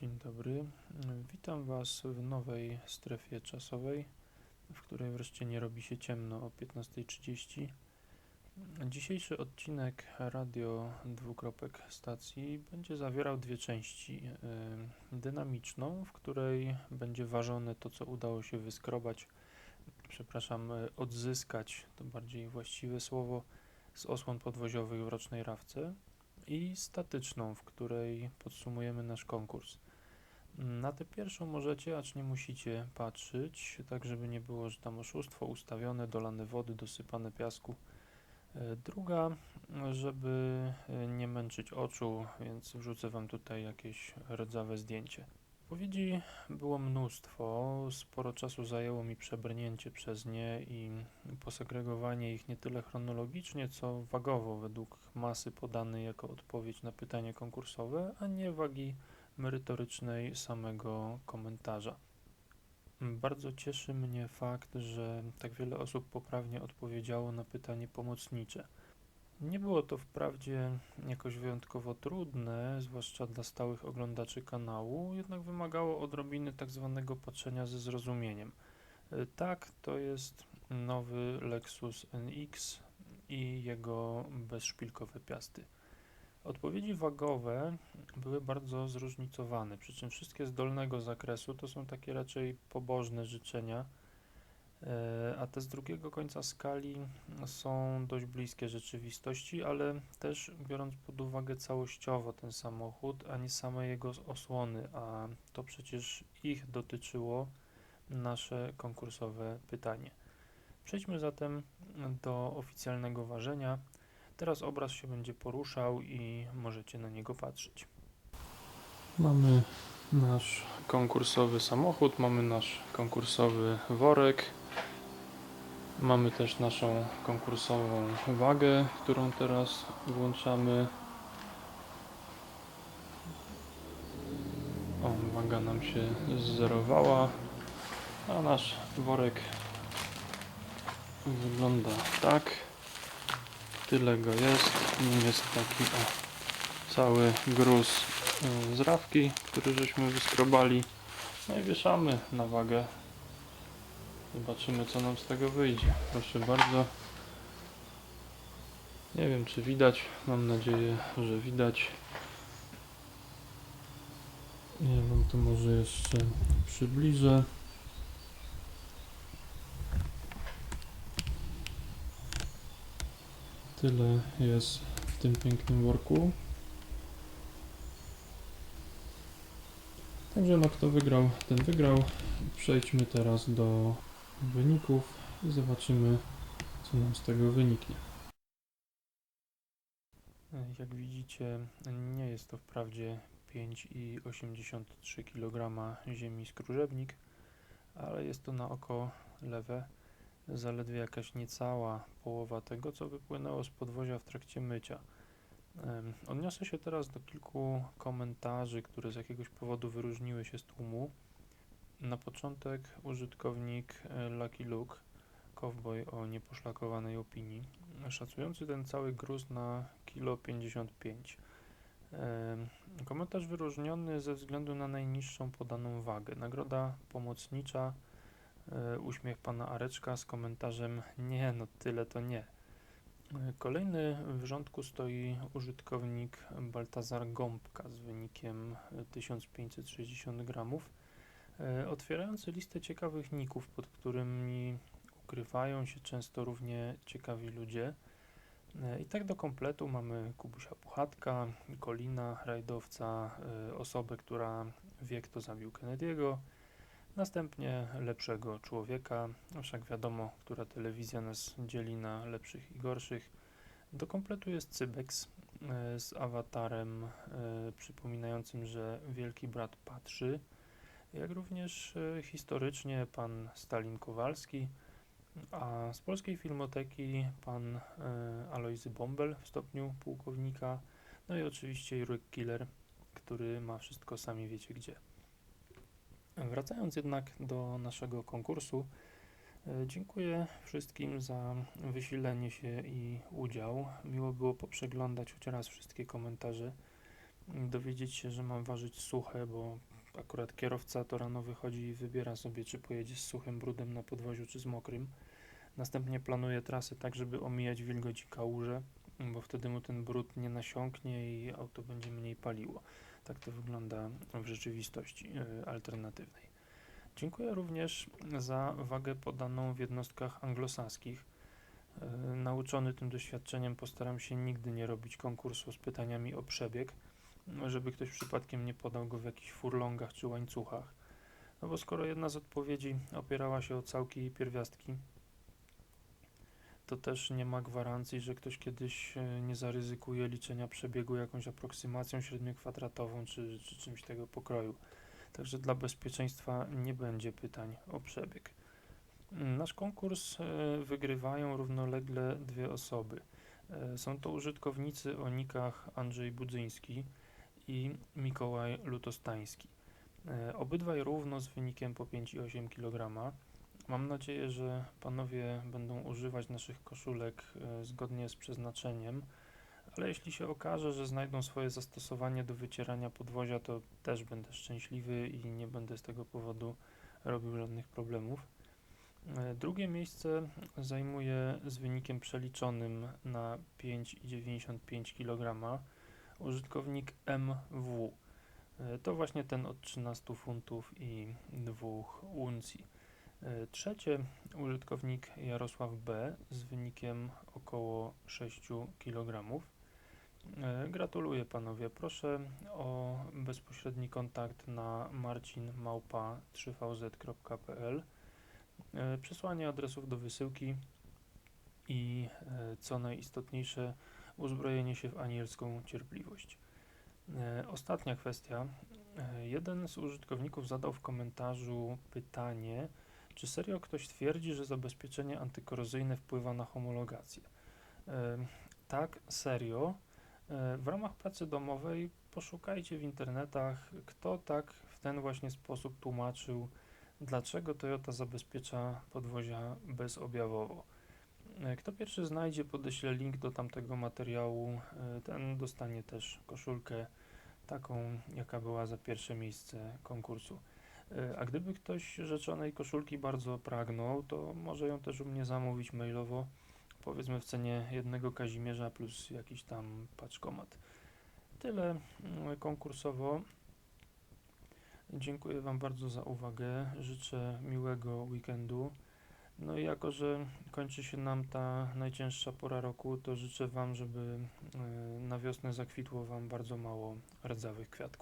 Dzień dobry. Witam Was w nowej strefie czasowej, w której wreszcie nie robi się ciemno o 15.30. Dzisiejszy odcinek radio dwukropek stacji będzie zawierał dwie części. Dynamiczną, w której będzie ważone to, co udało się wyskrobać, przepraszam, yy, odzyskać, to bardziej właściwe słowo, z osłon podwoziowych w rocznej rawce i statyczną, w której podsumujemy nasz konkurs. Na tę pierwszą możecie, acz nie musicie patrzeć, tak żeby nie było, że tam oszustwo ustawione, dolane wody, dosypane piasku. E, Druga, żeby e, nie męczyć oczu, więc wrzucę Wam tutaj jakieś rdzawe zdjęcie. Odpowiedzi było mnóstwo, sporo czasu zajęło mi przebrnięcie przez nie i posegregowanie ich nie tyle chronologicznie, co wagowo według masy podanej jako odpowiedź na pytanie konkursowe, a nie wagi merytorycznej samego komentarza. Bardzo cieszy mnie fakt, że tak wiele osób poprawnie odpowiedziało na pytanie pomocnicze. Nie było to wprawdzie jakoś wyjątkowo trudne, zwłaszcza dla stałych oglądaczy kanału, jednak wymagało odrobiny tak zwanego patrzenia ze zrozumieniem. E, Tak, to jest nowy Lexus NX i jego bezszpilkowe piasty. Odpowiedzi wagowe były bardzo zróżnicowane, przy czym wszystkie z dolnego zakresu to są takie raczej pobożne życzenia, a te z drugiego końca skali są dość bliskie rzeczywistości, ale też biorąc pod uwagę całościowo ten samochód, a nie same jego osłony, a to przecież ich dotyczyło nasze konkursowe pytanie. Przejdźmy zatem do oficjalnego ważenia. Teraz obraz się będzie poruszał i możecie na niego patrzeć. Mamy nasz konkursowy samochód, mamy nasz konkursowy worek. Mamy też naszą konkursową wagę, którą teraz włączamy. O, waga nam się zerowała, a nasz worek wygląda tak. Tyle go jest. Nim jest taki o, cały gruz z rawki, który żeśmy wyskrobali. No i wieszamy na wagę. Zobaczymy co nam z tego wyjdzie. Proszę bardzo. Nie wiem czy widać. Mam nadzieję, że widać. Ja wam to może jeszcze przybliżę. Tyle jest w tym pięknym worku. Także no kto wygrał, ten wygrał. Przejdźmy teraz do wyników i zobaczymy co nam z tego wyniknie. Jak widzicie nie jest to wprawdzie 5,83 kg ziemi skróżebnik, ale jest to na oko lewe zaledwie jakaś niecała połowa tego, co wypłynęło z podwozia w trakcie mycia. Odniosę się teraz do kilku komentarzy, które z jakiegoś powodu wyróżniły się z tłumu. Na początek użytkownik e, Lucky Luke, cowboy o nieposzlakowanej opinii, szacujący ten cały gruz na kilo 55. Em, Komentarz wyróżniony ze względu na najniższą podaną wagę. Nagroda pomocnicza e, uśmiech pana Areczka z komentarzem nie, no tyle to nie. Kolejny w rządku stoi użytkownik Baltazar Gąbka z wynikiem e, 1560 gramów, e, otwierający listę ciekawych ników, pod którymi ukrywają się często równie ciekawi ludzie. E, I tak do kompletu mamy Kubusia Puchatka, Kolina, rajdowca, e, osobę, która wie kto zabił Kennedy'ego, Następnie lepszego człowieka, wszak wiadomo, która telewizja nas dzieli na lepszych i gorszych. Do kompletu jest Cybex e, z awatarem e, przypominającym, że wielki brat patrzy, jak również e, historycznie pan Stalin Kowalski, a z polskiej filmoteki pan Alojzy Bąbel w stopniu pułkownika, no i oczywiście Jurek Killer, który ma wszystko sami wiecie gdzie. Wracając jednak do naszego konkursu, e, dziękuję wszystkim za wysilenie się i udział. Miło było poprzeglądać choć raz wszystkie komentarze. dowiedzieć się, że mam ważyć suche, bo akurat kierowca to rano wychodzi i wybiera sobie, czy pojedzie z suchym brudem na podwoziu, czy z mokrym. Następnie planuje trasy tak, żeby omijać wilgoć i kałuże, bo wtedy mu ten brud nie nasiąknie i auto będzie mniej paliło. Tak to wygląda w rzeczywistości y, alternatywnej. Dziękuję również za wagę podaną w jednostkach anglosaskich. Y, Nauczony tym doświadczeniem postaram się nigdy nie robić konkursu z pytaniami o przebieg, żeby ktoś przypadkiem nie podał go w jakichś furlongach czy łańcuchach. No bo skoro jedna z odpowiedzi opierała się o całki i pierwiastki, to też nie ma gwarancji, że ktoś kiedyś e, nie zaryzykuje liczenia przebiegu jakąś aproksymacją średniokwadratową czy, czy czymś tego pokroju. Także dla bezpieczeństwa nie będzie pytań o przebieg. Nasz konkurs e, wygrywają równolegle dwie osoby. E, Są to użytkownicy o nikach Andrzej Budzyński i Mikołaj Lutostański. Obydwaj równo z wynikiem po 5,8 kg. Mam nadzieję, że panowie będą używać naszych koszulek e, zgodnie z przeznaczeniem, ale jeśli się okaże, że znajdą swoje zastosowanie do wycierania podwozia, to też będę szczęśliwy i nie będę z tego powodu robił żadnych problemów. E, Drugie miejsce zajmuje z wynikiem przeliczonym na 5,95 kg użytkownik MW. E, To właśnie ten od 13 funtów i 2 uncji. E, Trzecie użytkownik Jarosław B z wynikiem około 6 kg. E, Gratuluję panowie. Proszę o bezpośredni kontakt na marcinmałpa3vz.pl e, przesłanie adresów do wysyłki i co najistotniejsze uzbrojenie się w anielską cierpliwość. Ostatnia kwestia. Jeden z użytkowników zadał w komentarzu pytanie, czy serio ktoś twierdzi, że zabezpieczenie antykorozyjne wpływa na homologację? Tak, serio. E, W ramach pracy domowej poszukajcie w internetach, kto tak w ten właśnie sposób tłumaczył, dlaczego Toyota zabezpiecza podwozia bezobjawowo. E, Kto pierwszy znajdzie, podeślę link do tamtego materiału. E, Ten dostanie też koszulkę taką, jaka była za pierwsze miejsce konkursu. E, A gdyby ktoś rzeczonej koszulki bardzo pragnął, to może ją też u mnie zamówić mailowo, powiedzmy w cenie jednego Kazimierza plus jakiś tam paczkomat. Tyle mm, konkursowo. Dziękuję Wam bardzo za uwagę. Życzę miłego weekendu. No i jako, że kończy się nam ta najcięższa pora roku, to życzę Wam, żeby e, na wiosnę zakwitło Wam bardzo mało rdzawych kwiatków.